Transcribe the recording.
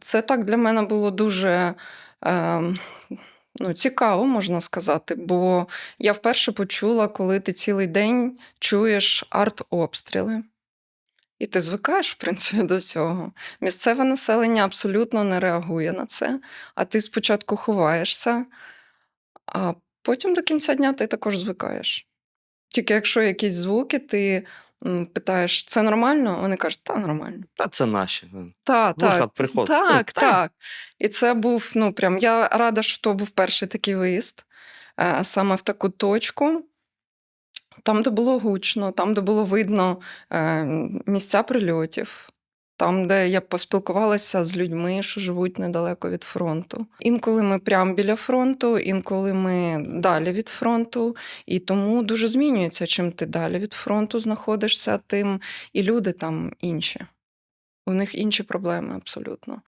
Це так для мене було дуже е, ну, цікаво, можна сказати, бо я вперше почула, коли ти цілий день чуєш артобстріли. І ти звикаєш, в принципі, до цього. Місцеве населення абсолютно не реагує на це, а ти спочатку ховаєшся, а потім до кінця дня ти також звикаєш. Тільки якщо якісь звуки, ти питаєш, це нормально? Вони кажуть, та нормально. Та це наші. ну, Та, Виход, так, приход. так, Та. так. І це був, ну прям я рада, що то був перший такий виїзд е, саме в таку точку. Там, де було гучно, там, де було видно е, місця прильотів, там, де я поспілкувалася з людьми, що живуть недалеко від фронту. Інколи ми прямо біля фронту, інколи ми далі від фронту. І тому дуже змінюється, чим ти далі від фронту знаходишся, тим і люди там інші. У них інші проблеми абсолютно.